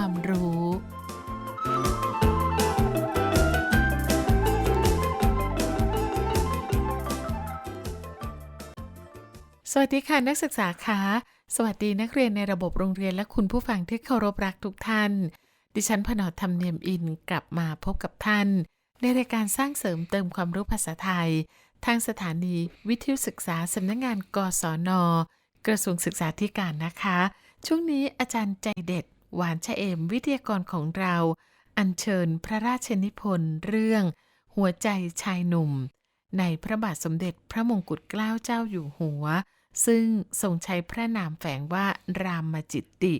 ความรู้ สวัสดีค่ะนักศึกษาคะสวัสดีนักเรียนในระบบโรงเรียนและคุณผู้ฟังที่เคารพรักทุกท่าน ดิฉันพนอธรรมเนียมอินกลับมาพบกับท่าน ในรายการสร้างเสริมเติมความรู้ภาษาไทย ทางสถานีวิทยุศึกษาสำนักงงานกศนกระทรวงศึกษาธิการนะคะ ช่วงนี้อาจารย์ใจเด็ด หวานชะเอมวิทยากรของเรา อัญเชิญพระราชนิพนธ์เรื่อง หัวใจชายหนุ่ม ในพระบาทสมเด็จพระมงกุฎเกล้าเจ้าอยู่หัว ซึ่งทรงใช้พระนามแฝงว่ารามจิตติ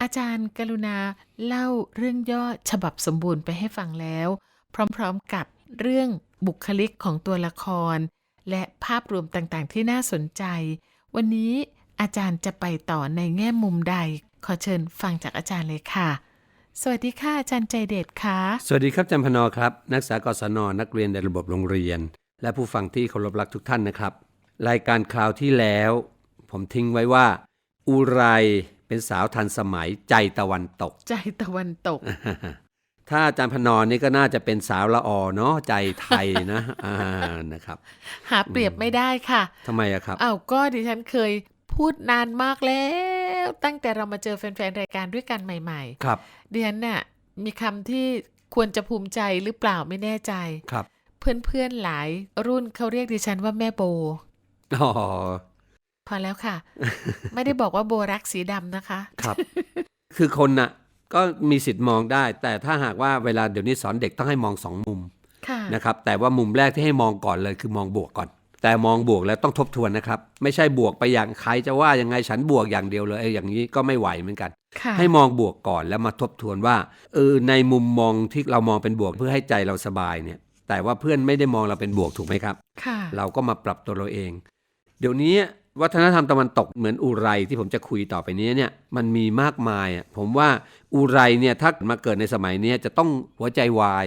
อาจารย์กรุณาเล่าเรื่องย่อฉบับสมบูรณ์ไปให้ฟังแล้ว พร้อมๆกับเรื่องบุคลิกของตัวละคร และภาพรวมต่างๆที่น่าสนใจ วันนี้อาจารย์จะไปต่อในแง่มุมใด ขอเชิญฟังจากอาจารย์เลยค่ะ สวัสดีค่ะอาจารย์ใจเด็ดค่ะ สวัสดีครับจำพนอครับ นักศึกษากศนนักเรียนในระบบโรงเรียน และผู้ฟังที่เคารพรักทุกท่านนะครับ รายการคราวที่แล้ว ผมทิ้งไว้ว่า อุไรเป็นสาวทันสมัยใจตะวันตก ใจตะวันตก ถ้าอาจารย์พนอนี่ก็น่าจะเป็นสาวละออเนาะใจไทยนะอ่านะครับ หาเปรียบไม่ได้ค่ะทำไมอะครับ อ้าวก็ดิฉันเคย พูดนานมากแล้ว ตั้งแต่เรามาเจอแฟนๆ รายการด้วยกันใหม่ครับๆดิฉันน่ะมีคำที่ควรจะภูมิใจหรือเปล่าไม่แน่ใจครับ เพื่อนๆหลายรุ่นเขาเรียกดิฉันว่าแม่โบอ๋อพอแล้วค่ะ ไม่ได้บอกว่าโบรักสีดำนะคะ ครับ คือคนน่ะ ก็มีสิทธิ์มองได้ แต่ถ้าหากว่าเวลาเดี๋ยวนี้สอนเด็กต้องให้มองสองมุมค่ะนะครับ แต่ว่ามุมแรกที่ให้มองก่อนเลยคือมองบวกก่อน แต่มองบวกแล้วต้องทบทวนนะครับ ไม่ใช่บวกไปอย่างใครจะว่ายังไงฉันบวกอย่างเดียวเลยเอออย่างนี้ก็ไม่ไหวเหมือนกันค่ะให้มองบวกก่อนแล้วมาทบทวนว่าเออในมุมมองที่เรามองเป็นบวกเพื่อให้ใจเราสบายเนี่ย แต่ว่าเพื่อนไม่ได้มองเราเป็นบวกถูกไหมครับค่ะเราก็มาปรับตัวเราเอง เดี๋ยวนี้วัฒนธรรมตะวันตกเหมือนอุไรที่ผมจะคุยต่อไปนี้เนี่ยมันมีมากมายอะผมว่าอุไรเนี่ยถ้ามาเกิดในสมัยเนี้ยจะต้องหัวใจวาย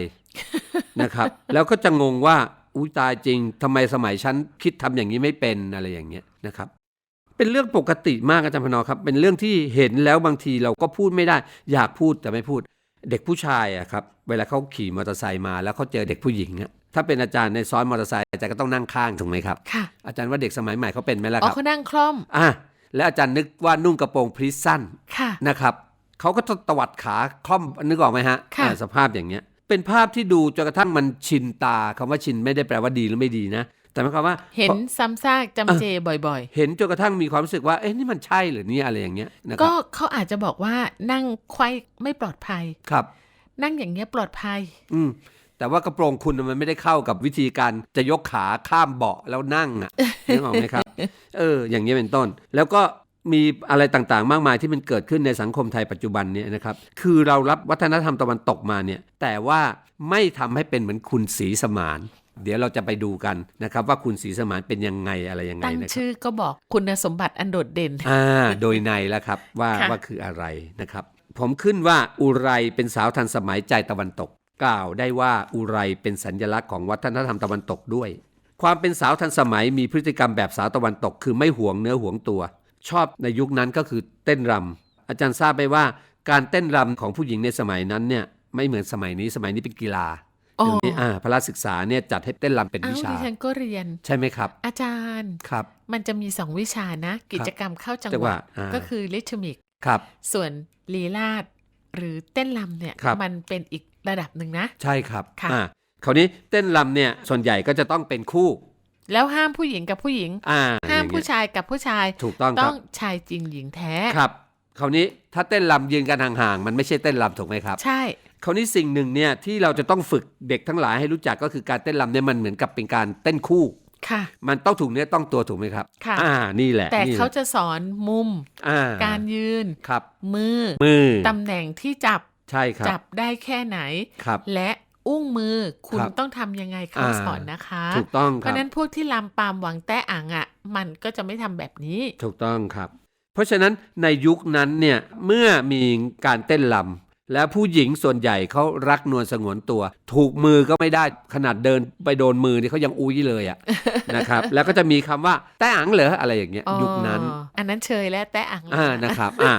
นะครับ แล้วก็จะงงว่า อุ้ยตายจริงทำไมสมัยฉันคิดทำอย่างนี้ไม่เป็นอะไรอย่างเงี้ยนะครับ เป็นเรื่องปกติมากอาจารย์พนอครับ เป็นเรื่องที่เห็นแล้วบางทีเราก็พูดไม่ได้ อยากพูดแต่ไม่พูด เด็กผู้ชายอะครับเวลาเขาขี่มอเตอร์ไซค์มาแล้วเขาเจอเด็กผู้หญิงอะถ้าเป็นอาจารย์ในซ้อนมอเตอร์ไซค์อาจารย์ก็ต้องนั่งข้างถูกไหมครับค่ะอาจารย์ว่าเด็กสมัยใหม่เขาเป็นไหมล่ะอ๋คอรับเขานั่งคล่อมอะแล้วอาจารย์นึกว่านุ่งกระโปรงพรีสสั้นค่ะนะครับเขาก็ตวัดขาคล่อมนึกออกไหมฮะค่ะอ่าสภาพอย่างเงี้ย เป็นภาพที่ดูจนกระทั่งมันชินตาคำว่าชินไม่ได้แปลว่าดีหรือไม่ดีนะ แต่หมายความว่า เห็นซ้ำซากจำเจบ่อยเห็นจนกระทั่งมีความรู้สึกว่าเอ๊ะนี่มันใช่หรือนี่อะไรอย่างเงี้ยนะคๆก็รับเขาอาจจะบอกว่านั่งไขว้ไม่ปลอดภัยครับ นั่งอย่างเงี้ยปลอดภัย อืมแต่ว่ากระโปรงคุณน่ะมันไม่ได้เข้ากับวิธีการจะยกขาข้ามเบาะแล้วนั่งอะนึกออกไหมครับ เออ อย่างนี้ยเป็นต้น แล้วก็ มีอะไรต่างๆ มากมายที่มันเกิดขึ้นในสังคมไทยปัจจุบันเนี่ยนะครับ คือเรารับวัฒนธรรมตะวันตกมาเนี่ย แต่ว่าไม่ทำให้เป็นเหมือนคุณศรีสมานเดี๋ยวเราจะไปดูกันนะครับ ว่าคุณศรีสมานเป็นยังไงอะไรยังไงตั้งนะครับชื่อก็บอกคุณสมบัติอันโดดเด่นอ่าโดยในแล้วครับว่าค่ะว่าคืออะไรนะครับ ผมขึ้นว่าอุไรเป็นสาวทันสมัยใจตะวันตก กล่าวได้ว่าอุไรเป็นสัญลักษณ์ของวัฒนธรรมตะวันตกด้วย ความเป็นสาวทันสมัยมีพฤติกรรมแบบสาวตะวันตก คือไม่หวงเนื้อหวงตัว ชอบในยุคนั้นก็คือเต้นรำอาจารย์ทราบไหมว่าการเต้นรำของผู้หญิงในสมัยนั้นเนี่ยไม่เหมือนสมัยนี้สมัยนี้เป็นกีฬาอ๋อเดี๋ยวนี้อ่าพระศึกษาเนี่ยจัดให้เต้นรำเป็นอ้าวิวชาดิฉันก็เรียนใช่ไหมครับ อาจารย์ครับ มันจะมีสองวิชานะ กิจกรรมเข้าจังจังหหวะวะอ่าก็คือลิทมิกครับ ส่วนลีลาดหรือเต้นรำเนี่ยครับมันเป็นอีกระดับหนึ่งนะ ใช่ครับค่ะอ่าคราวนี้เต้นรำเนี่ยส่วนใหญ่ก็จะต้องเป็นคู่ แล้วห้ามผู้หญิงกับผู้หญิงอ่าห้ามอย่งผู้เงี้ยชายกับผู้ชาย ถูกต้องคต้รัอบงชายจริงหญิงแท้ ครับ คราวนี้ถ้าเต้นรำยืนกันห่างๆ มันไม่ใช่เต้นรำถูกไหมครับ ใช่ คราวนี้สิ่งหนึ่งเนี่ยที่เราจะต้องฝึกเด็กทั้งหลายให้รู้จักก็คือการเต้นรำเนี่ยมันเหมือนกับเป็นการเต้นคู่ค่ะ มันต้องถูกเนื้อต้องตัวถูกไหมครับค่ะอ่า นี่แหละ แต่นี่แหละเขาจะสอนมุมอ่าการยืน ครับ มือ มือ ตำแหน่งที่จับ ใช่ครับ จับได้แค่ไหน ครับ และ อุ้งมือคุณครับต้องทำยังไงเขาอ่าสอนนะคะถูกต้องเพครัราะบฉะนั้นพวกที่ลำปามหวังแต้อ่างอะ มันก็จะไม่ทำแบบนี้ ถูกต้องครับ เพราะฉะนั้นในยุคนั้นเนี่ยเมื่อมีการเต้นรำแล้วผู้หญิงส่วนใหญ่เขารักนวลสงวนตัว ถูกมือก็ไม่ได้ขนาดเดินไปโดนมือนี่เขายังอุ้ยเลยอะนะครับ แล้วก็จะมีคำว่าแต้อังเหรออะไรอย่างเงี้ยอ๋อยุคนั้น อันนั้นเชยและแต้อ่างอ่านะครับอ่า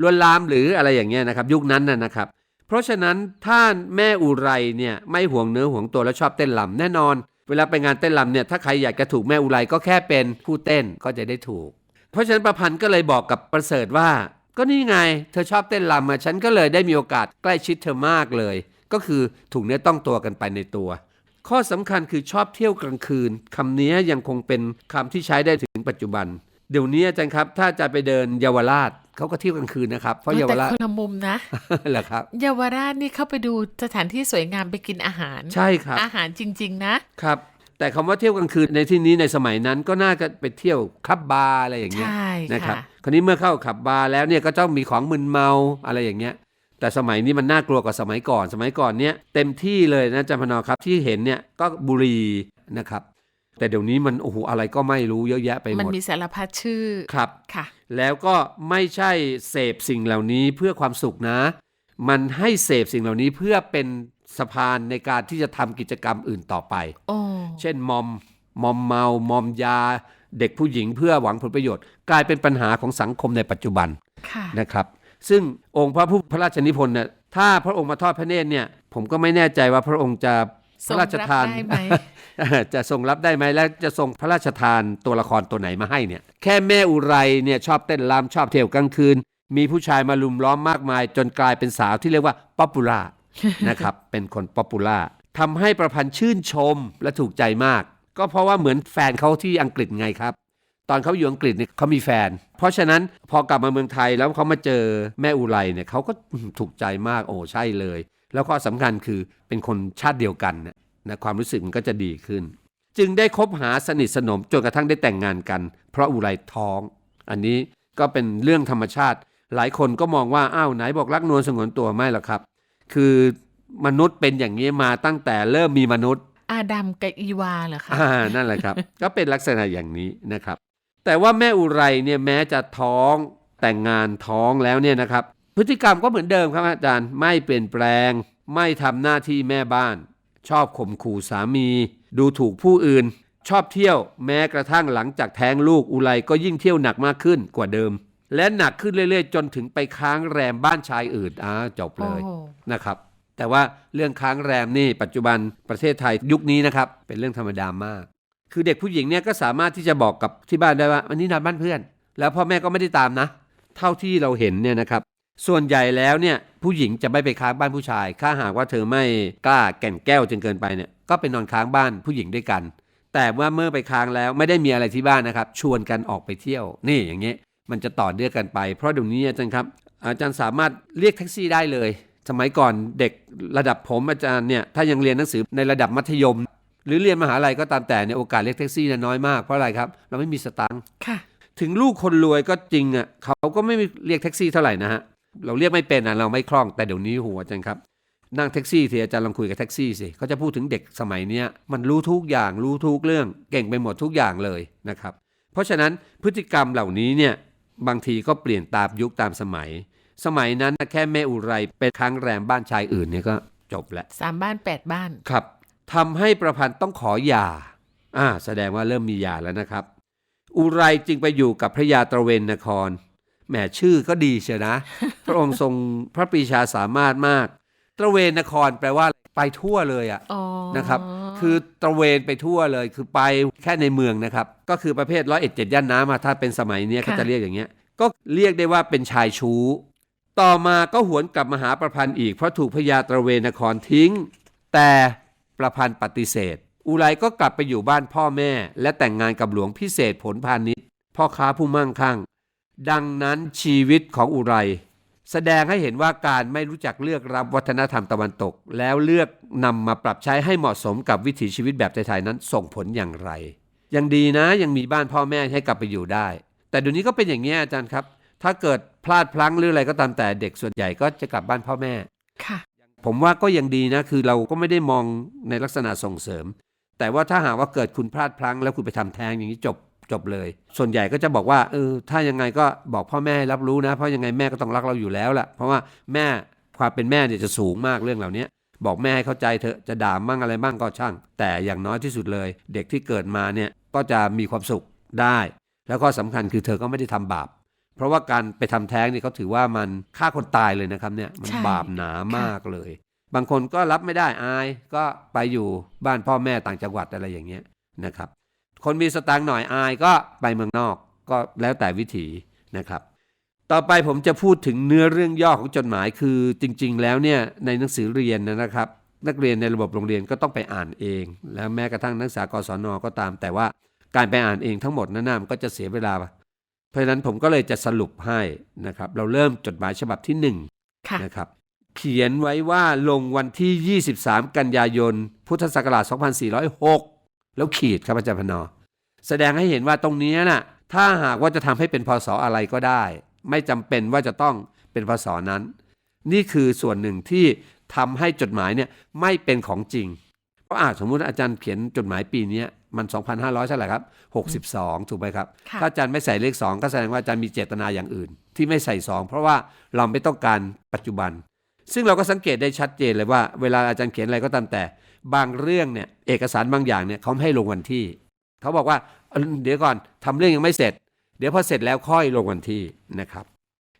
ลวนลามหรืออะไรอย่างเงี้ยนะครับ ยุคนั้นน่ะนะครับ เพราะฉะนั้นถ้าแม่อุไรเนี่ยไม่ห่วงเนื้อห่วงตัวและชอบเต้นลำแน่นอน เวลาไปงานเต้นลำเนี่ยถ้าใครอยากจะถูกแม่อุไรก็แค่เป็นผู้เต้นก็จะได้ถูก เพราะฉะนั้นประพันธ์ก็เลยบอกกับประเสริฐว่า ก็นี่ไง เธอชอบเต้นลำอะฉันก็เลยได้มีโอกาสใกล้ชิดเธอมากเลย ก็คือถูกเนื้อต้องตัวกันไปในตัว ข้อสำคัญคือชอบเที่ยวกลางคืนคำนี้ยังคงเป็นคำที่ใช้ได้ถึงปัจจุบัน เดี๋ยวนี้อาจารย์ครับ ถ้าจะไปเดินเยาวราช เขาก็เที่ยวกลางคืนนะครับ เพราะเยาวแต่ราชคนละมุมนะเหรอครับเยาวราชนี่เข้าไปดูสถานที่สวยงามไปกินอาหาร ใช่ครับ อาหารจริง ๆ นะครับ แต่คำว่าเที่ยวกลางคืนในที่นี้ในสมัยนั้นก็น่าจะไปเที่ยวคลับบาร์อะไรอย่างเงี้ยใช่นะครับค่ะคราวนี้เมื่อเข้าคลับบาร์แล้วเนี่ยก็ต้องมีของมึนเมาอะไรอย่างเงี้ยแต่สมัยนี้มันน่ากลัวกว่าสมัยก่อน สมัยก่อนเนี่ยเต็มที่เลยนะอาจารย์พนอครับที่เห็นเนี่ยก็บุหรี่นะครับ แต่เดี๋ยวนี้มันโอ้โหอะไรก็ไม่รู้เยอะแยะไปหมันมดมีสารพัดชื่อครับค่ะ แล้วก็ไม่ใช่เสพสิ่งเหล่านี้เพื่อความสุขนะ มันให้เสพสิ่งเหล่านี้เพื่อเป็นสะพานในการที่จะทำกิจกรรมอื่นต่อไปโอ้เช่นมอม มอมเมา มอมยา เด็กผู้หญิงเพื่อหวังผลประโยชน์ กลายเป็นปัญหาของสังคมในปัจจุบันค่ะนะครับ ซึ่งองค์พระผู้พระราชนิพนธ์เนี่ยถ้าพระองค์มาทอดพระเนตรเนี่ย ผมก็ไม่แน่ใจว่าพระองค์จะ พระราชทานทรงรับได้ไหมจะทรงรับได้ไหมและจะทรงพระราชทานตัวละครตัวไหนมาให้เนี่ย แค่แม่อุไรเนี่ยชอบเต้นรำชอบเที่ยวกลางคืน มีผู้ชายมาลุมล้อมมากมาย จนกลายเป็นสาวที่เรียกว่าป๊อปปูล่านะครับเป็นคนป๊อปปูล่าทำให้ประพันธ์ชื่นชมและถูกใจมาก ก็เพราะว่าเหมือนแฟนเขาที่อังกฤษไงครับ ตอนเขาอยู่อังกฤษเนี่ยเขามีแฟน เพราะฉะนั้นพอกลับมาเมืองไทยแล้วเขามาเจอแม่อุไรเนี่ยเขาก็ถูกใจมากโอ้ใช่เลย แล้วก็สำคัญคือเป็นคนชาติเดียวกันเนี่ยนะความรู้สึกมันก็จะดีขึ้น จึงได้คบหาสนิทสนมจนกระทั่งได้แต่งงานกัน เพราะอุไรท้อง อันนี้ก็เป็นเรื่องธรรมชาติ หลายคนก็มองว่าอ้าวไหนบอกรักนวลสงวนตัวไม่หรอกครับ คือมนุษย์เป็นอย่างนี้มาตั้งแต่เริ่มมีมนุษย์ อาดัมกับอีวาเหรอคะอ่านั่นแหละครับ ก็เป็นลักษณะอย่างนี้นะครับ แต่ว่าแม่อุไรเนี่ยแม้จะท้องแต่งงานท้องแล้วเนี่ยนะครับ พฤติกรรมก็เหมือนเดิมครับอาจารย์ ไม่เปลี่ยนแปลง ไม่ทำหน้าที่แม่บ้าน ชอบข่มขู่สามี ดูถูกผู้อื่น ชอบเที่ยวแม้กระทั่งหลังจากแท้งลูกอุไรก็ยิ่งเที่ยวหนักมากขึ้นกว่าเดิม และหนักขึ้นเรื่อยๆ จนถึงไปค้างแรมบ้านชายอื่นอ่าจบเลยโอ้นะครับ แต่ว่าเรื่องค้างแรมนี่ปัจจุบันประเทศไทยยุคนี้นะครับเป็นเรื่องธรรมดามาก คือเด็กผู้หญิงเนี่ยก็สามารถที่จะบอกกับที่บ้านได้ว่าวันนี้นอนบ้านเพื่อน แล้วพ่อแม่ก็ไม่ได้ตามนะ เท่าที่เราเห็นเนี่ยนะครับ ส่วนใหญ่แล้วเนี่ยผู้หญิงจะไม่ไปค้างบ้านผู้ชาย ถ้าหากว่าเธอไม่กล้าแก่นแก้วจนเกินไปเนี่ยก็ไปนอนค้างบ้านผู้หญิงด้วยกัน แต่ว่าเมื่อไปค้างแล้วไม่ได้มีอะไรที่บ้านนะครับ ชวนกันออกไปเที่ยว นี่อย่างเงี้ยมันจะต่อเนื่องกันไป เพราะเดี๋ยวนี้อาจารย์ครับ อาจารย์สามารถเรียกแท็กซี่ได้เลย สมัยก่อนเด็กระดับผมอาจารย์เนี่ยถ้ายังเรียนหนังสือในระดับมัธยม หรือเรียนมหาลัยก็ตามแต่เนี่ยโอกาสเรียกแท็กซี่เนี่ยน้อยมากเพราะอะไรครับ เราไม่มีสตังค์ค่ะถึงลูกคนรวยก็จริงอะเขาก็ไม่เรียกแท็กซี่เท่าไหร่นะฮะ เราเรียกไม่เป็นอะเราไม่คล่องแต่เดี๋ยวนี้หัวอาจารย์ครับนั่งแท็กซี่ทีอาจารย์ลองคุยกับแท็กซี่สิเขาจะพูดถึงเด็กสมัยเนี้ยมันรู้ทุกอย่างรู้ทุกเรื่องเก่งไปหมดทุกอย่างเลยนะครับ เพราะฉะนั้นพฤติกรรมเหล่านี้เนี่ยบางทีก็เปลี่ยนตามยุคตามสมัย สมัยนั้นแค่แม่อุไรเป็นค้างแรมบ้านชายอื่นเนี่ยก็จบแล้วสามบ้านแปดบ้านครับทำให้ประพันธ์ต้องขอหย่าอ่าแสดงว่าเริ่มมีหย่าแล้วนะครับ อุไรจึงไปอยู่กับพระยาตระเวนนคร แหมชื่อก็ดีเชียวนะ พระองค์ทรงพระปรีชาสามารถมาก ตระเวนนครแปลว่าไปทั่วเลยอะอ๋อนะครับคือตระเวนไปทั่วเลยคือไปแค่ในเมืองนะครับ ก็คือประเภทร้อยเอ็ดเจ็ดย่านน้ำอะถ้าเป็นสมัยเนี้ยเขาจะเรียกอย่างเงี้ย ก็เรียกได้ว่าเป็นชายชู้ ต่อมาก็หวนกลับมาหาประพันธ์อีกเพราะถูกพญาตระเวนนครทิ้ง แต่ประพันธ์ปฏิเสธ อุไรก็กลับไปอยู่บ้านพ่อแม่ และแต่งงานกับหลวงพิเศษผลพาณิชย์พ่อค้าผู้มั่งคั่ง ดังนั้นชีวิตของอุไร แสดงให้เห็นว่าการไม่รู้จักเลือกรับวัฒนธรรมตะวันตก แล้วเลือกนำมาปรับใช้ให้เหมาะสมกับวิถีชีวิตแบบไทยๆนั้นส่งผลอย่างไร ยังดีนะยังมีบ้านพ่อแม่ให้กลับไปอยู่ได้ แต่เดี๋ยวนี้ก็เป็นอย่างนี้ยอาจารย์ครับ ถ้าเกิดพลาดพลั้งหรืออะไรก็ตามแต่เด็กส่วนใหญ่ก็จะกลับบ้านพ่อแม่ค่ะผมว่าก็ยังดีนะคือเราก็ไม่ได้มองในลักษณะส่งเสริม แต่ว่าถ้าหากว่าเกิดคุณพลาดพลั้ง แล้วคุณไปทำแท้งอย่างนี้จบ จบเลย ส่วนใหญ่ก็จะบอกว่าเออถ้ายังไงก็บอกพ่อแม่ให้รับรู้นะ เพราะยังไงแม่ก็ต้องรักเราอยู่แล้วล่ะ เพราะว่าแม่ความเป็นแม่เนี่ยจะสูงมากเรื่องเหล่านี้บอกแม่ให้เข้าใจเถอะจะด่ามั่งอะไรบ้างก็ช่าง แต่อย่างน้อยที่สุดเลย เด็กที่เกิดมาเนี่ยก็จะมีความสุขได้ แล้วก็สำคัญคือเธอก็ไม่ได้ทำบาป เพราะว่าการไปทำแท้งเนี่ยเขาถือว่ามันฆ่าคนตายเลยนะครับเนี่ยมันบาปหนามากเลย บางคนก็รับไม่ได้อายก็ไปอยู่บ้านพ่อแม่ต่างจังหวัดอะไรอย่างเงี้ยนะครับ คนมีสตางค์หน่อยอายก็ไปเมืองนอกก็แล้วแต่วิถีนะครับ ต่อไปผมจะพูดถึงเนื้อเรื่องย่อของจดหมายคือจริง ๆ แล้วเนี่ยในหนังสือเรียนนะครับ นักเรียนในระบบโรงเรียนก็ต้องไปอ่านเอง แล้วแม้กระทั่งนักศึกษากศนก็ตาม แต่ว่าการไปอ่านเองทั้งหมดนั้นนะมันก็จะเสียเวลา เพราะฉะนั้นผมก็เลยจะสรุปให้นะครับ เราเริ่มจดหมายฉบับที่หนึ่งค่ะนะครับเขียนไว้ว่าลงวันที่ 23 กันยายน พุทธศักราช 2406 แล้วขีดครับอาจารย์พนอ แสดงให้เห็นว่าตรงนี้น่ะถ้าหากว่าจะทำให้เป็นพศอะไรก็ได้ ไม่จำเป็นว่าจะต้องเป็นพศนั้น นี่คือส่วนหนึ่งที่ทำให้จดหมายเนี่ยไม่เป็นของจริงเพราะอาจสมมุติอาจารย์เขียนจดหมายปีเนี้ยมัน 2,500เท่าไหร่ครับ 62 ถูกไหมครับค่ะถ้าอาจารย์ไม่ใส่เลข 2 ก็แสดงว่าอาจารย์มีเจตนาอย่างอื่น ที่ไม่ใส่ 2 เพราะว่าเราไม่ต้องการปัจจุบัน ซึ่งเราก็สังเกตได้ชัดเจนเลยว่า เวลาอาจารย์เขียนอะไรก็ตามแต่ บางเรื่องเนี่ยเอกสารบางอย่างเนี่ยเขาไม่ให้ลงวันที่ เขาบอกว่าเดี๋ยวก่อนทำเรื่องยังไม่เสร็จ เดี๋ยวพอเสร็จแล้วค่อยลงวันที่นะครับ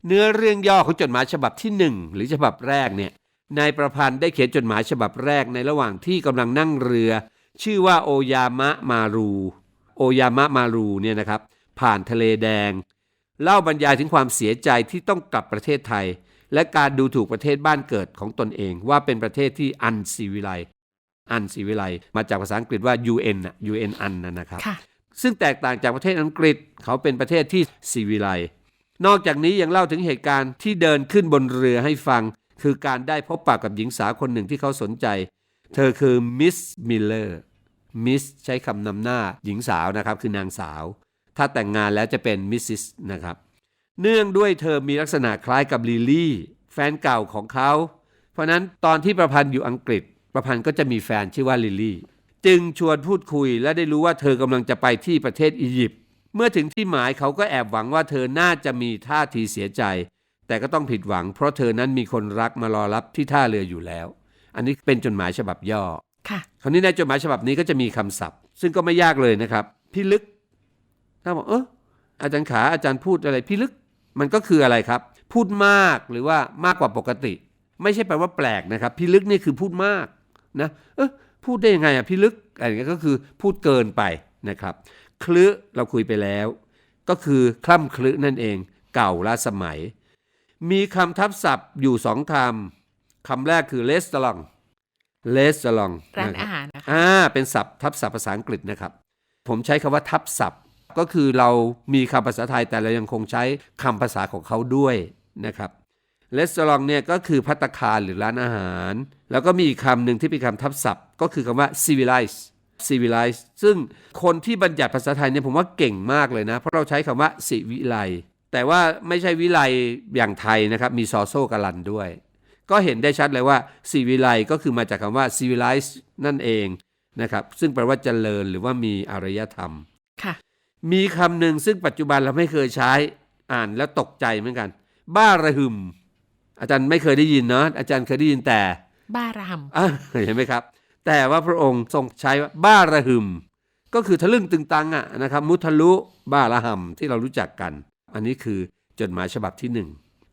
เนื้อเรื่องย่อของจดหมายฉบับที่หนึ่งหรือฉบับแรกเนี่ยนายประพันธ์ได้เขียนจดหมายฉบับแรกในระหว่างที่กำลังนั่งเรือ ชื่อว่าโอยามะมารูโอยามะมารูเนี่ยนะครับ ผ่านทะเลแดง เล่าบรรยายถึงความเสียใจที่ต้องกลับประเทศไทย และการดูถูกประเทศบ้านเกิดของตนเองว่าเป็นประเทศที่อันซีวิไล อันซีวิไลมาจากภาษาอังกฤษว่า UN น่ะ UN อันนะนะครับค่ะซึ่งแตกต่างจากประเทศอังกฤษเขาเป็นประเทศที่ซีวิไลนอกจากนี้ยังเล่าถึงเหตุการณ์ที่เดินขึ้นบนเรือให้ฟัง คือการได้พบปะกับหญิงสาวคนหนึ่งที่เขาสนใจ เธอคือมิสมิลเลอร์มิสใช้คำนำหน้าหญิงสาวนะครับ คือนางสาว ถ้าแต่งงานแล้วจะเป็นมิสซิสนะครับ เนื่องด้วยเธอมีลักษณะคล้ายกับลิลลี่ แฟนเก่าของเขา เพราะฉะนั้นตอนที่ประพันธ์อยู่อังกฤษ ประพันธ์ก็จะมีแฟนชื่อว่าลิลลี่ จึงชวนพูดคุยและได้รู้ว่าเธอกำลังจะไปที่ประเทศอียิปต์เมื่อถึงที่หมายเขาก็แอบหวังว่าเธอน่าจะมีท่าทีเสียใจ แต่ก็ต้องผิดหวัง เพราะเธอนั้นมีคนรักมารอรับที่ท่าเรืออยู่แล้ว อันนี้เป็นจดหมายฉบับย่อค่ะคราวนี้ในจดหมายฉบับนี้ก็จะมีคำศัพท์ ซึ่งก็ไม่ยากเลยนะครับ พิลึก ถ้าบอกเอออาจารย์ขาอาจารย์พูดอะไรพิลึก มันก็คืออะไรครับ พูดมากหรือว่ามากกว่าปกติ ไม่ใช่แปลว่าแปลกนะครับ พิลึกนี่คือพูดมาก นะเออพูดได้ยังไงอะพิลึกอะไรอย่างเงี้ยก็คือพูดเกินไปนะครับคลึเราคุยไปแล้ว ก็คือคล่ำคลึนั่นเอง เก่าล้าสมัย มีคำทับศัพท์อยู่สองคำคำแรกคือเลสตลองเลสตลองร้านอาหารนะคะอ่าเป็นศัพท์ทับศัพท์ภาษาอังกฤษนะครับ ผมใช้คำว่าทับศัพท์ก็คือเรามีคำภาษาไทยแต่เรายังคงใช้คำภาษาของเขาด้วยนะครับ レส t อรองเนี่ยก็คือพัตตาคารหรือร้านอาหาร แล้วก็มีอีกคำหนึ่งที่เป็นคำทับศัพท์ ก็คือคำว่า civilize civilize ซึ่งคนที่บัญญัติภาษาไทยเนี่ยผมว่าเก่งมากเลยนะ เพราะเราใช้คำว่าสิวิไลแต่ว่าไม่ใช่วิไลอย่างไทยนะครับ มีซอโซกาลันด้วย ก็เห็นได้ชัดเลยว่าสิวิไลก็คือมาจากคำว่า civilize นั่นเองนะครับ ซึ่งแปลว่าเจริญหรือว่ามีอารยธรรมค่ะมีคำหนึ่งซึ่งปัจจุบันเราไม่เคยใช้อ่านแล้วตกใจเหมือนกัน บ้าระหึม อาจารย์ไม่เคยได้ยินเนาะอาจารย์เคยได้ยินแต่ บ้ารามอะเห็นไหมครับ แต่ว่าพระองค์ทรงใช้ว่าบ้าระหึม ก็คือทะลึ่งตึงตังอะนะครับ มุทะลุบ้าระหำที่เรารู้จักกัน อันนี้คือจดหมายฉบับที่หนึ่ง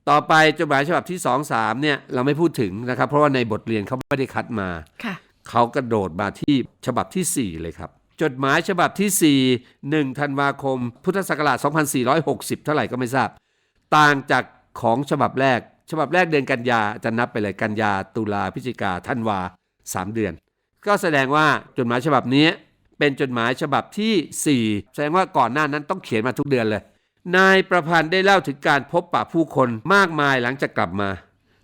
ต่อไปจดหมายฉบับที่สองสามเนี่ยเราไม่พูดถึงนะครับ เพราะว่าในบทเรียนเขาไม่ได้คัดมาค่ะเขากระโดดมาที่ฉบับที่ 4 เลยครับ จดหมายฉบับที่ 4 1ธันวาคม พุทธศักราช 2460 เท่าไหร่ก็ไม่ทราบ ต่างจากของฉบับแรก ฉบับแรกเดือนกันยาจะนับไปเลยกันยาตุลาพฤศจิกาธันวา 3 เดือน ก็แสดงว่าจดหมายฉบับนี้เป็นจดหมายฉบับที่ 4 แสดงว่าก่อนหน้านั้นต้องเขียนมาทุกเดือนเลย นายประพันธ์ได้เล่าถึงการพบปะผู้คนมากมายหลังจากกลับมา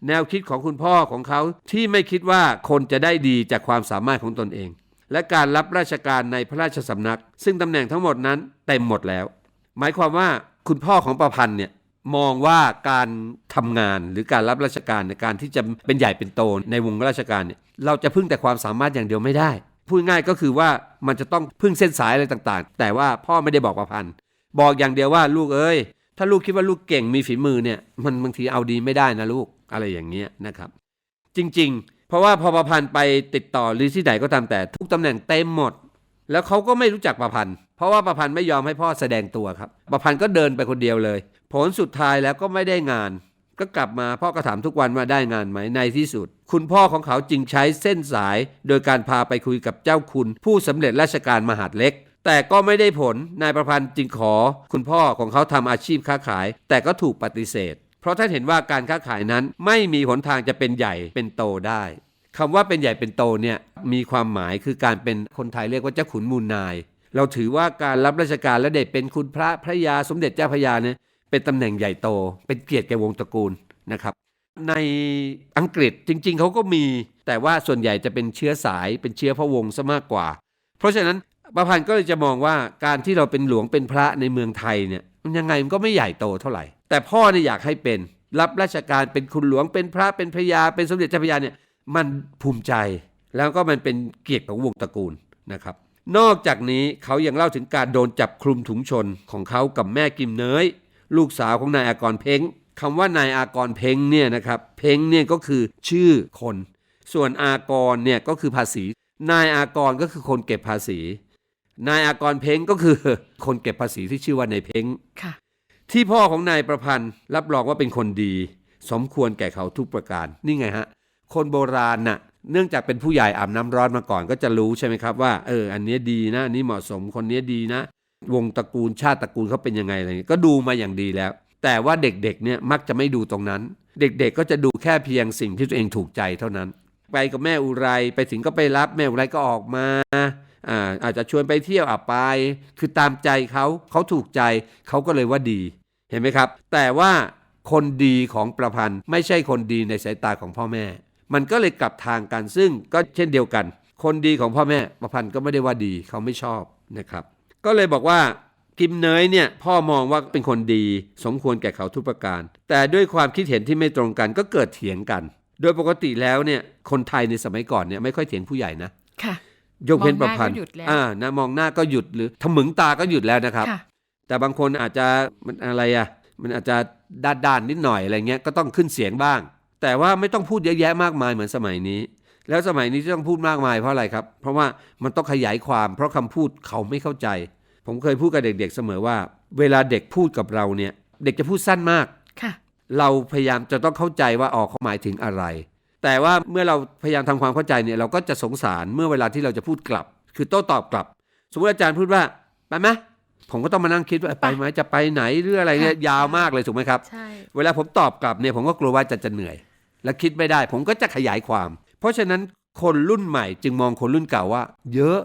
แนวคิดของคุณพ่อของเขาที่ไม่คิดว่าคนจะได้ดีจากความสามารถของตนเอง และการรับราชการในพระราชสำนัก ซึ่งตำแหน่งทั้งหมดนั้นเต็มหมดแล้ว หมายความว่าคุณพ่อของประพันธ์เนี่ย มองว่าการทำงานหรือการรับราชการในการที่จะเป็นใหญ่เป็นโตในวงราชการเนี่ยเราจะพึ่งแต่ความสามารถอย่างเดียวไม่ได้ พูดง่ายก็คือว่ามันจะต้องพึ่งเส้นสายอะไรต่างๆ แต่ว่าพ่อไม่ได้บอกประพันธ์บอกอย่างเดียวว่าลูกเอ้ยถ้าลูกคิดว่าลูกเก่งมีฝีมือเนี่ยมันบางทีเอาดีไม่ได้นะลูกอะไรอย่างเงี้ยนะครับ จริง ๆ เพราะว่าพอประพันธ์ไปติดต่อหรือที่ไหนก็ตามแต่ทุกตำแหน่งเต็มหมด แล้วเขาก็ไม่รู้จักประพันธ์เพราะว่าประพันธ์ไม่ยอมให้พ่อแสดงตัวครับประพันธ์ก็เดินไปคนเดียวเลย ผลสุดท้ายแล้วก็ไม่ได้งาน ก็กลับมาพ่อก็ถามทุกวันว่าได้งานไหมในที่สุด คุณพ่อของเขาจึงใช้เส้นสาย โดยการพาไปคุยกับเจ้าคุณ ผู้สำเร็จราชการมหาดเล็ก แต่ก็ไม่ได้ผลนายประพันธ์จึงขอ คุณพ่อของเขาทำอาชีพค้าขาย แต่ก็ถูกปฏิเสธ เพราะท่านเห็นว่าการค้าขายนั้นไม่มีหนทางจะเป็นใหญ่เป็นโตได้คำว่าเป็นใหญ่เป็นโตเนี่ยมีความหมายคือการเป็นคนไทยเรียกว่าเจ้าขุนมูลนาย เราถือว่าการรับราชการและได้เป็นคุณพระพระยาสมเด็จเจ้าพระยาเนี่ย เป็นตำแหน่งใหญ่โต เป็นเกียรติแก่วงตระกูลนะครับ ในอังกฤษจริง ๆเขาก็มี แต่ว่าส่วนใหญ่จะเป็นเชื้อสายเป็นเชื้อพระวงศ์ซะมากกว่า เพราะฉะนั้นประพันธ์ก็เลยจะมองว่าการที่เราเป็นหลวงเป็นพระในเมืองไทยเนี่ยมันยังไงมันก็ไม่ใหญ่โตเท่าไหร่ แต่พ่อเนี่ยอยากให้เป็นรับราชการเป็นคุณหลวงเป็นพระเป็นพระยาเป็นสมเด็จเจ้าพระยาเนี่ยมันภูมิใจแล้วก็มันเป็นเกียรติของวงตระกูลนะครับ นอกจากนี้เขายังเล่าถึงการโดนจับคลุมถุงชนของเขากับแม่กิมเนย ลูกสาวของนายอากรเพ้งคำว่านายอากรเพ้งเนี่ยนะครับเพ้งเนี่ยก็คือชื่อคน ส่วนอากรเนี่ยก็คือภาษี นายอากรก็คือคนเก็บภาษี นายอากรเพ้งก็คือคนเก็บภาษีที่ชื่อว่านายเพ้งค่ะที่พ่อของนายประพันธ์รับรองว่าเป็นคนดี สมควรแก่เขาทุกประการ นี่ไงฮะ คนโบราณน่ะเนื่องจากเป็นผู้ใหญ่อาบน้ำร้อนมาก่อนก็จะรู้ใช่ไหมครับว่าเอออันเนี้ยดีนะอันนี้เหมาะสมคนเนี้ยดีนะ วงตระกูลชาติตระกูลเขาเป็นยังไงอะไรเงี้ยก็ดูมาอย่างดีแล้ว แต่ว่าเด็กๆเนี่ยมักจะไม่ดูตรงนั้น เด็กๆก็จะดูแค่เพียงสิ่งที่ตัวเองถูกใจเท่านั้น ไปกับแม่อุไรไปถึงก็ไปรับแม่อุไรก็ออกมาอาอาจจะชวนไปเที่ยวอะไป คือตามใจเขาเขาถูกใจเขาก็เลยว่าดีเห็นไหมครับ แต่ว่าคนดีของประพันธ์ไม่ใช่คนดีในสายตาของพ่อแม่ มันก็เลยกลับทางกันซึ่งก็เช่นเดียวกัน คนดีของพ่อแม่ประพันธ์ก็ไม่ได้ว่าดีเขาไม่ชอบนะครับ ก็เลยบอกว่ากิมเนยเนี่ยพ่อมองว่าเป็นคนดี สมควรแก่เขาทุกประการ แต่ด้วยความคิดเห็นที่ไม่ตรงกันก็เกิดเถียงกัน โดยปกติแล้วเนี่ยคนไทยในสมัยก่อนเนี่ยไม่ค่อยเถียงผู้ใหญ่นะค่ะยกเว้นประพันธ์มองหน้าก็หยุดแล้วอ่านะมองหน้าก็หยุดหรือทำหมึงตาก็หยุดแล้วนะครับค่ะแต่บางคนอาจจะมันอะไรอะมันอาจจะด้านด้านๆนิดหน่อยอะไรเงี้ยก็ต้องขึ้นเสียงบ้าง แต่ว่าไม่ต้องพูดเยอะแยะมากมายเหมือนสมัยนี้ แล้วสมัยนี้ที่ต้องพูดมากมายเพราะอะไรครับ เพราะว่ามันต้องขยายความ เพราะคำพูดเขาไม่เข้าใจ ผมเคยพูดกับเด็ก ๆ เสมอว่า เวลาเด็กพูดกับเราเนี่ยเด็กจะพูดสั้นมากค่ะเราพยายามจะต้องเข้าใจว่าออกเขาหมายถึงอะไร แต่ว่าเมื่อเราพยายามทำความเข้าใจเนี่ยเราก็จะสงสารเมื่อเวลาที่เราจะพูดกลับ คือโต้ตอบกลับ สมมติอาจารย์พูดว่าไปไหมผมก็ต้องมานั่งคิดว่าไปไหมจะไปไหนหรืออะไรเนี่ยค่ะยาวมากเลยถูกไหมครับใช่เวลาผมตอบกลับเนี่ยผมก็กลัวว่าจะจะเหนื่อย และคิดไม่ได้ ผมก็จะขยายความ เพราะฉะนั้นคนรุ่นใหม่จึงมองคนรุ่นเก่าว่า เยอะ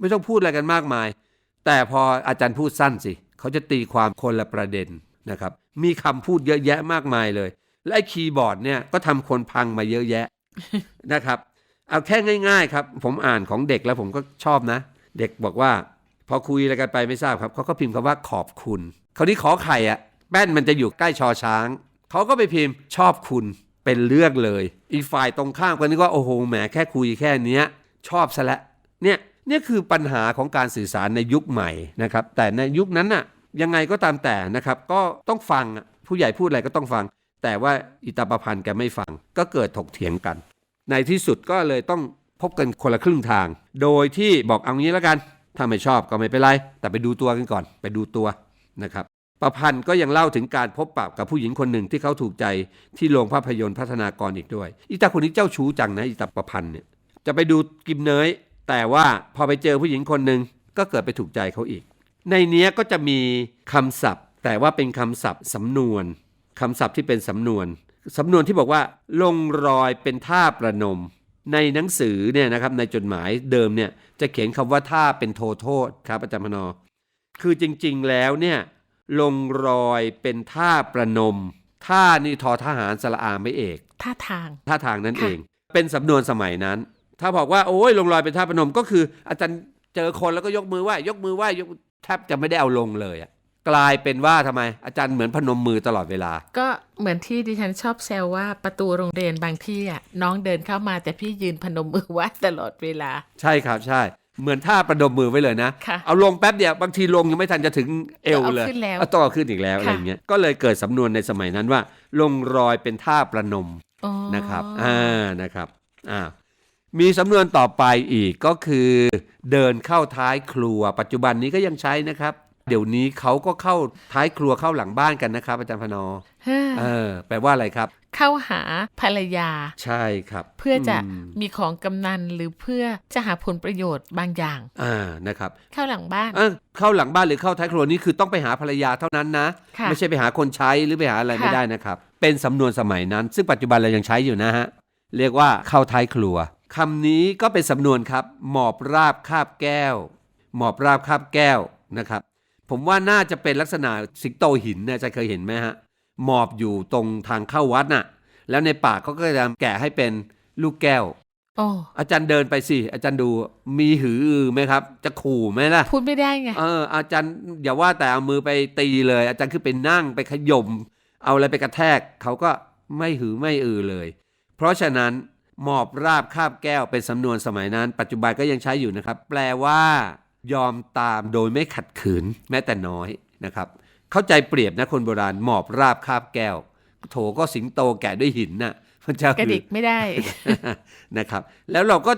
ไม่ต้องพูดอะไรกันมากมาย แต่พออาจารย์พูดสั้นสิ เขาจะตีความคนละประเด็นนะครับมีคำพูดเยอะแยะมากมายเลย และไอ้คีย์บอร์ดเนี่ยก็ทำคนพังมาเยอะแยะนะครับ เอาแค่ง่ายๆครับ ผมอ่านของเด็กแล้วผมก็ชอบนะ เด็กบอกว่า พอคุยอะไรกันไปไม่ทราบครับเขาก็พิมพ์คำว่าขอบคุณ คราวนี้ขอไข่อะแป้นมันจะอยู่ใกล้ชอช้างเขาก็ไปพิมพ์ชอบคุณ เป็นเรื่องเลย อีกฝ่ายตรงข้ามก็นึกว่าโอ้โหแหมแค่คุยแค่เนี้ยชอบซะและเนี่ยเนี่ยคือปัญหาของการสื่อสารในยุคใหม่นะครับแต่ในยุคนั้นน่ะยังไงก็ตามแต่นะครับก็ต้องฟังผู้ใหญ่พูดอะไรก็ต้องฟัง แต่ว่าอิตาประพันธ์แกไม่ฟัง ก็เกิดถกเถียงกัน ในที่สุดก็เลยต้องพบกันคนละครึ่งทาง โดยที่บอกเอางี้แล้วกันถ้าไม่ชอบก็ไม่เป็นไร แต่ไปดูตัวกันก่อน ไปดูตัวนะครับ ประพันธ์ก็ยังเล่าถึงการพบปะกับผู้หญิงคนหนึ่งที่เขาถูกใจที่โรงภาพยนตร์พัฒนากรอีกด้วย อีตาคนนี้เจ้าชู้จังนะอีตาประพันธ์เนี่ยจะไปดูกิมเนยแต่ว่าพอไปเจอผู้หญิงคนหนึ่งก็เกิดไปถูกใจเขาอีก ในเนี้ยก็จะมีคำศัพท์ แต่ว่าเป็นคำศัพท์สำนวนคำศัพท์ที่เป็นสำนวนสำนวนที่บอกว่าลงรอยเป็นท่าประนม ในหนังสือเนี่ยนะครับในจดหมายเดิมเนี่ยจะเขียนคำว่าท่าเป็นโทโทษครับอาจารย์พนอคือจริงๆแล้วเนี่ย ลงรอยเป็นท่าประนม ท่านี่ทอทหารสระอาไม่เอก ท่าทาง ท่าทางนั่นค่ะเอง เป็นสำนวนสมัยนั้น ถ้าบอกว่าโอ้ยลงรอยเป็นท่าประนมก็คือ อาจารย์เจอคนแล้วก็ยกมือไหว้ยกมือไหว้ยกแทบจะไม่ได้เอาลงเลยอะกลายเป็นว่าทำไม อาจารย์เหมือนพนมมือตลอดเวลา ก็เหมือนที่ดิฉันชอบแซวว่าประตูโรงเรียนบางที่อะน้องเดินเข้ามาแต่พี่ยืนพนมมือไหว้ตลอดเวลา ใช่ครับใช่ เหมือนท่าประนมมือไว้เลยนะค่ะเอาลงแป๊บเดียวบางทีลงยังไม่ทันจะถึงเอวเลยเอาขึ้นแล้วเอาต้องเอาขึ้นอีกแล้วค่ะอะไรอย่างเงี้ย ก็เลยเกิดสำนวนในสมัยนั้นว่า ลงรอยเป็นท่าประนมอ๋อนะครับ อ่า นะครับ อ่า มีสำนวนต่อไปอีกก็คือ เดินเข้าท้ายครัว ปัจจุบันนี้ก็ยังใช้นะครับเเดี๋ยวนี้เขาก็เข้าท้ายครัวเข้าหลังบ้านกันนะครับอาจารย์พนอเฮ้อเออแปลว่าอะไรครับ เข้าหาภรรยา ใช่ครับ เพื่อจะมมีของกำนันหรือเพื่อจะหาผลประโยชน์บางอย่างอ่านะครับ เข้าหลังบ้านเอ้าเข้าหลังบ้านหรือเข้าท้ายครัวนี่คือต้องไปหาภรรยาเท่านั้นนะค่ะไม่ใช่ไปหาคนใช้หรือไปหาอะไรค่ะไม่ได้นะครับ เป็นสำนวนสมัยนั้น ซึ่งปัจจุบันเรายังใช้อยู่นะฮะเรียกว่าเข้าท้ายครัวคำนี้ก็เป็นสำนวนครับ หมอบราบคาบแก้ว หมอบราบคาบแก้วนะครับ ผมว่าน่าจะเป็นลักษณะสิงโตหินเนี่ยจะเคยเห็นไหมฮะ หมอบอยู่ตรงทางเข้าวัดน่ะ แล้วในปากเขาก็จะแกะให้เป็นลูกแก้วโอ้อาจารย์เดินไปสิอาจารย์ดูมีหืออือไหมครับ จะขู่ไหมล่ะพูดไม่ได้ไงเอออาจารย์อย่าว่าแต่เอามือไปตีเลย อาจารย์คือไปนั่งไปขย่มเอาอะไรไปกระแทกเขาก็ไม่หือไม่อือเลย เพราะฉะนั้นหมอบราบคาบแก้วเป็นสำนวนสมัยนั้น ปัจจุบันก็ยังใช้อยู่นะครับ แปลว่า ยอมตามโดยไม่ขัดขืนแม้แต่น้อยนะครับ เข้าใจเปรียบนะคนโบราณหมอบราบคาบแก้ว โถก็สิงโตแกะด้วยหินน่ะมันจะกระดิกไม่ได้นะครับ แล้วเราก็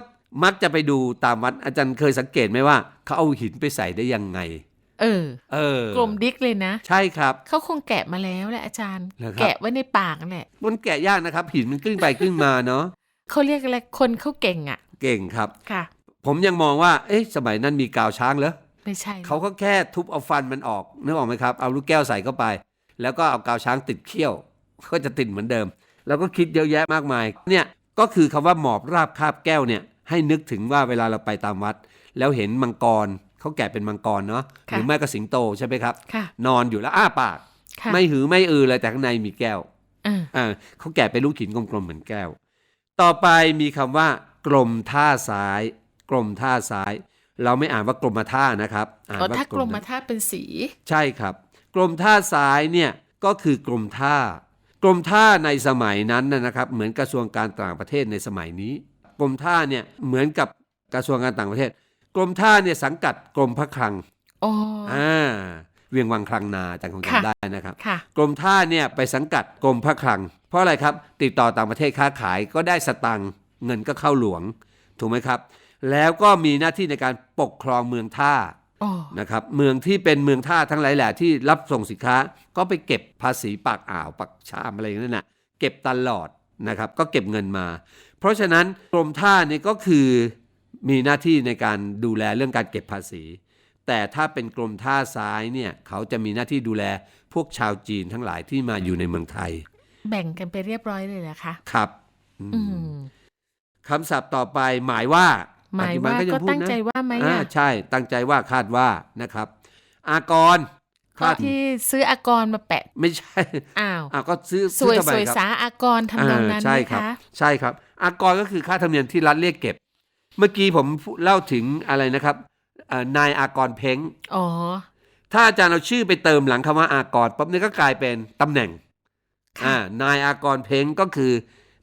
มักจะไปดูตามวัดอาจารย์เคยสังเกตไหมว่าเขาเอาหินไปใส่ได้ยังไง เออ เออกลมดิกเลยนะ ใช่ครับเขาคงแกะมาแล้วแหละอาจารย์เหรอครับแกะไว้ในปากนั่นแหละมันแกะยากนะครับ หินมันกลิ้งไปกลิ้งมาเนาะเขาเรียกอะไรคนเขาเก่งอะ เก่งครับค่ะ ผมยังมองว่า เอ๊ะสมัยนั้นมีกาวช้างเหรอ ไม่ใช่ เขาก็แค่ทุบเอาฟันมันออกนึกออกไหมครับ เอาลูกแก้วใส่เข้าไป แล้วก็เอากาวช้างติดเขี้ยว ก็จะติดเหมือนเดิม แล้วก็คิดเยอะแยะมากมาย เนี่ยก็คือคำว่าหมอบราบคาบแก้วเนี่ยให้นึกถึงว่าเวลาเราไปตามวัด แล้วเห็นมังกรเขาแกะเป็นมังกรเนาะหรือไม่ก็สิงโตใช่ไหมครับค่ะนอนอยู่แล้วอ้าปากค่ะไม่หือไม่อือเลยแต่ข้างในมีแก้วเอออ่าเขาแกะเป็นลูกหินกลมๆเหมือนแก้ว ต่อไปมีคำว่ากลมท่าซ้าย กลมท่าซ้าย เราไม่อ่านว่ากลมท่านะครับอ่านอ๋อว่าถ้ากลมท่มาถ้าเป็นสี ใช่ครับกลมท่าซ้ายเนี่ยก็คือกลมท่ากรมท่าในสมัยนั้นนะนะครับ เหมือนกระทรวงการต่างประเทศในสมัยนี้ กรมท่าเนี่ยเหมือนกับกระทรวงการต่างประเทศ กรมท่าเนี่ยสังกัดกรมพระคลังอ๋ออ่าเวียงวังคลังนาจังคงค่ะจำได้นะครับค่ะกรมท่าเนี่ยไปสังกัดกรมพระคลัง เพราะอะไรครับ ติดต่อต่างประเทศค้าขายก็ได้สตังค์เงินก็เข้าหลวง ถูกไหมครับ แล้วก็มีหน้าที่ในการปกครองเมืองท่าอ๋อนะครับเมืองที่เป็นเมืองท่าทั้งหลายแหละที่รับส่งสินค้า ก็ไปเก็บภาษีปากอ่าวปากชามอะไรอย่างนั้นนะเก็บตลอดนะครับก็เก็บเงินมา เพราะฉะนั้นกรมท่าเนี่ยก็คือมีหน้าที่ในการดูแลเรื่องการเก็บภาษี แต่ถ้าเป็นกรมท่าซ้ายเนี่ยเขาจะมีหน้าที่ดูแลพวกชาวจีนทั้งหลายที่มาอยู่ในเมืองไทย แบ่งกันไปเรียบร้อยเลยเหรอคะ ครับอืมอืมคำศัพท์ต่อไปหมายว่า หมายปัจจุบันว่ายัก็พูดตั้งนะใจว่าไหมอ่าอะใช่ตั้งใจว่าคาดว่านะครับ อากรก็คาดที่ซื้ออากรมาแปะ ไม่ใช่อ้าวอ่าก็ซื้อสวยซื้อทำไมสวยครับสาอากรทำนองนั้นใช่ไหมครับคะใช่ครับ อากรก็คือค่าธรรมเนียมที่รัฐเรียกเก็บ เมื่อกี้ผมเล่าถึงอะไรนะครับเอ่อนายอากรเพ้งอ๋อถ้าอาจารย์เอาชื่อไปเติมหลังคำว่าอากรปั๊บเนี่ยก็กลายเป็นตำแหน่งค่ะอ่านายอากรเพ้งก็คือ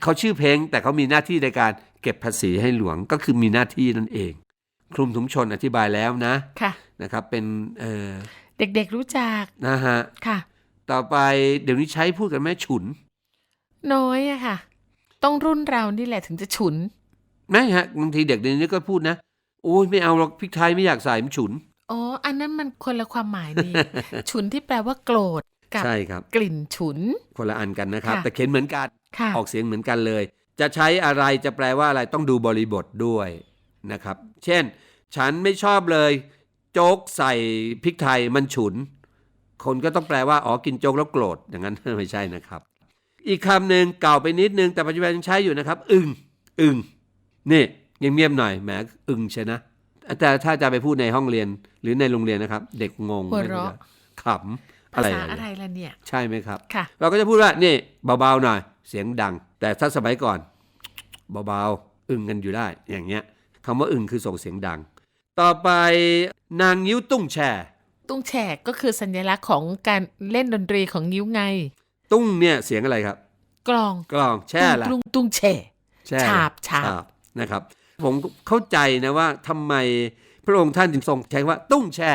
เขาชื่อเพ้งแต่เขามีหน้าที่ในการ เก็บภาษีให้หลวงก็คือมีหน้าที่นั่นเอง คลุมถุงชนอธิบายแล้วนะค่ะนะครับเป็นเอ่อเด็กๆรู้จักนะฮะค่ะ ต่อไปเดี๋ยวนี้ใช้พูดกันแม่ฉุน น้อยอะค่ะ ต้องรุ่นเรานี่แหละถึงจะฉุนไม่ฮะบางทีเด็กเดี๋ยวนี้ก็พูดนะโอ้ยไม่เอาหรอกพริกไทยไม่อยากใส่มันฉุนอ๋ออันนั้นมันคนละความหมายนี่ฉุนที่แปลว่าโกรธกับใช่ครับ กลิ่นฉุน คนละอันกันนะครับค่ะแต่เขียนเหมือนกันค่ะออกเสียงเหมือนกันเลย จะใช้อะไรจะแปลว่าอะไรต้องดูบริบทด้วยนะครับ เช่น ฉันไม่ชอบเลย โจ๊กใส่พริกไทยมันฉุน คนก็ต้องแปลว่าอ๋อกินโจ๊กแล้วโกรธอย่างนั้นไม่ใช่นะครับ อีกคำหนึ่งเก่าไปนิดนึงแต่ปัจจุบันยังใช้อยู่นะครับ อึงอึงนี่เงียบๆหน่อยแหมอึงใช่นะแต่ถ้าจะไปพูดในห้องเรียนหรือในโรงเรียนนะครับ เด็กงงหัวไม่เราะรู้จะขำอะไรภาษาอะไรอะไรล่ะเนี่ย ใช่ไหมครับค่ะเราก็จะพูดว่านี่เบาๆหน่อยเสียงดัง แต่ถ้าสมัยก่อน เบาๆ อึ้งกันอยู่ได้ อย่างเงี้ยคำว่าอึ้งคือส่งเสียงดัง ต่อไปนางยิ้วตุ้งแช่ ตุ้งแฉกก็คือสัญลักษณ์ของการเล่นดนตรีของนิ้วไง ตุ้งเนี่ยเสียงอะไรครับ กลองกลองแช่ละตุ้งตุ้งแฉแช่ฉาบฉาบนะครับ ผมเข้าใจนะว่าทำไมพระองค์ท่านจึงทรงใช้ว่าตุ้งแช่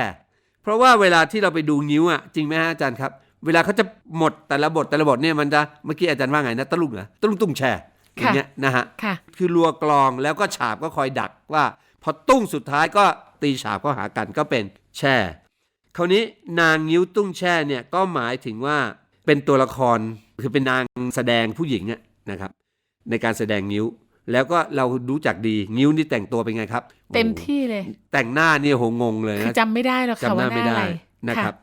เพราะว่าเวลาที่เราไปดูนิ้วอะจริงไหมฮะอาจารย์ครับ เวลาเขาจะหมดแต่ละบทแต่ละบทเนี่ยมันจะเมื่อกี้อาจารย์ว่าไงนะตะลุงเหรอตะลุงตุ้งแช่ อย่างเงี้ยนะฮะค่ะคือรัวกลองแล้วก็ฉาบก็คอยดักว่า พอตุ้งสุดท้ายก็ตีฉาบเข้าหากันก็เป็นแช่ คราวนี้นางงิ้วตุ้งแช่เนี่ยก็หมายถึงว่าเป็นตัวละครคือเป็นนางแสดงผู้หญิงอะนะครับ ในการแสดงงิ้ว แล้วก็เรารู้จักดีงิ้วนี่แต่งตัวเป็นไงครับ เต็มโอ้โหที่เลย แต่งหน้านี่โหงงเลยคือนะจำไม่ได้หรอกค่ะจำหว่าน้าหไม่น้าได้อะไรนะครับ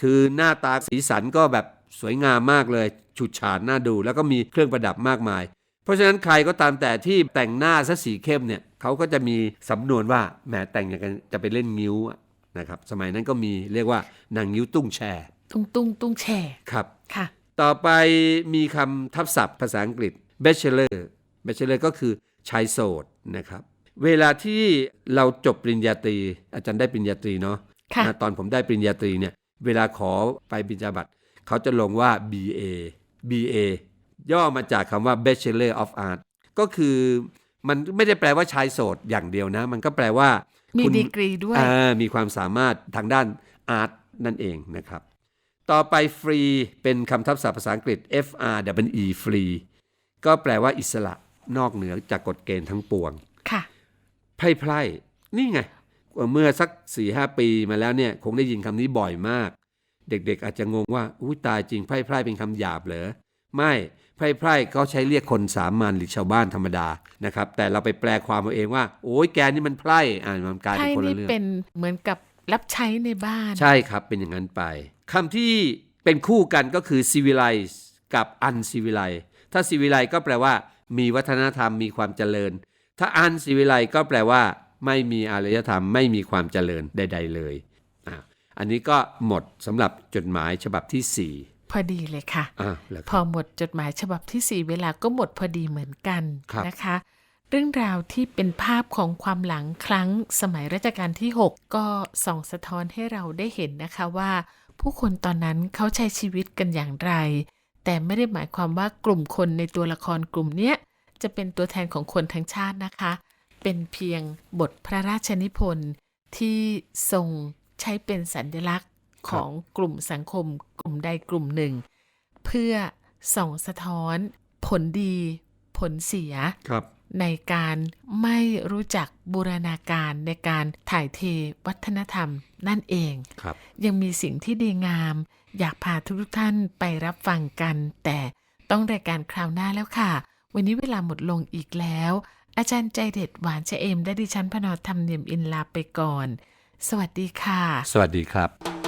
คือหน้าตาสีสันก็แบบสวยงามมากเลยฉูดฉาดน่าดู แล้วก็มีเครื่องประดับมากมายเพ ราะฉะนั้นใครก็ตามแต่ที่แต่งหน้าซะสีเข้มเนี่ยเขาก็จะมีสำนวนว่าแหมแต่งอย่างกันจะไปเล่นงิ้วอะนะครับสมัยนั้นก็มีเรียกว่านางงิ้วตุ้งแช่ตุ้งตุ้งตุ้งแช่ครับค่ะ ต่อไปมีคำทับศัพท์ภาษาอังกฤษ bachelor bachelor ก็คือชายโสดนะครับเวลาที่เราจบปริญญาตรี อาจารย์ได้ปริญญาตรีเนาะค่ะนะตอนผมได้ปริญญาตรีเนี่ยเวลาขอไปปริญญาบัตรเขาจะลงว่า BA BA ย่อมาจากคำว่า Bachelor of Art ก็คือมันไม่ได้แปลว่าชายโสดอย่างเดียวนะ มันก็แปลว่า มีคุณดีกรีด้วยอ่ามีความสามารถทางด้านอาร์ตนั่นเองนะครับ ต่อไปฟรีเป็นคำทับศัพท์ภาษาอังกฤษ F R W E ฟรีก็แปลว่าอิสระนอกเหนือจากกฎเกณฑ์ทั้งปวง ค่ะไพร่ไพร่นี่ไง เมื่อสัก4ีหปีมาแล้วเนี่ย คงได้ยินคำนี้บ่อยมาก เด็กๆอาจจะงงว่า อุ้ยตายจริงไพร่ไพร่เป็นคำหยาบเหรอ ไม่ ไพร่ไพร่เขาใช้เรียกคนสามัญหรือชาวบ้านธรรมดานะครับ แต่เราไปแปลความเอาเองว่า โอ้ยแกนี่มันไพร่อ่านมันกลายไพ่เป็นคนละนี่เรื่องเป็นเหมือนกับรับใช้ในบ้าน ใช่ครับเป็นอย่างนั้นไปคำที่เป็นคู่กันก็คือ civilize กับ uncivilize ถ้า civilize ก็แปลว่า มีวัฒนธรรมมีความเจริญ ถ้า uncivilize ก็แปลว่า ไม่มีอารยธรรมไม่มีความเจริญใด ๆ เลยอะอันนี้ก็หมดสำหรับจดหมายฉบับที่ 4 พอดีเลยค่ะอะแล้วพอหมดจดหมายฉบับที่สี่เวลาก็หมดพอดีเหมือนกันครับนะคะ เรื่องราวที่เป็นภาพของความหลังครั้งสมัยรัชกาลที่ 6 ก็ส่องสะท้อนให้เราได้เห็นนะคะว่า ผู้คนตอนนั้นเขาใช้ชีวิตกันอย่างไร แต่ไม่ได้หมายความว่ากลุ่มคนในตัวละครกลุ่มเนี้ยจะเป็นตัวแทนของคนทั้งชาตินะคะ เป็นเพียงบทพระราชนิพนธ์ที่ทรงใช้เป็นสัญลักษณ์ ของกลุ่มสังคมกลุ่มใดกลุ่มหนึ่ง เพื่อส่องสะท้อนผลดีผลเสียครับในการไม่รู้จักบูรณาการในการถ่ายเทวัฒนธรรมนั่นเองครับยังมีสิ่งที่ดีงาม อยากพาทุกๆท่านไปรับฟังกัน แต่ต้องรายการคราวหน้าแล้วค่ะ วันนี้เวลาหมดลงอีกแล้ว อาจารย์ใจเด็ดหวานชะเอมและดิฉันพนอธรรมเนียมอินลาไปก่อน สวัสดีค่ะ สวัสดีครับ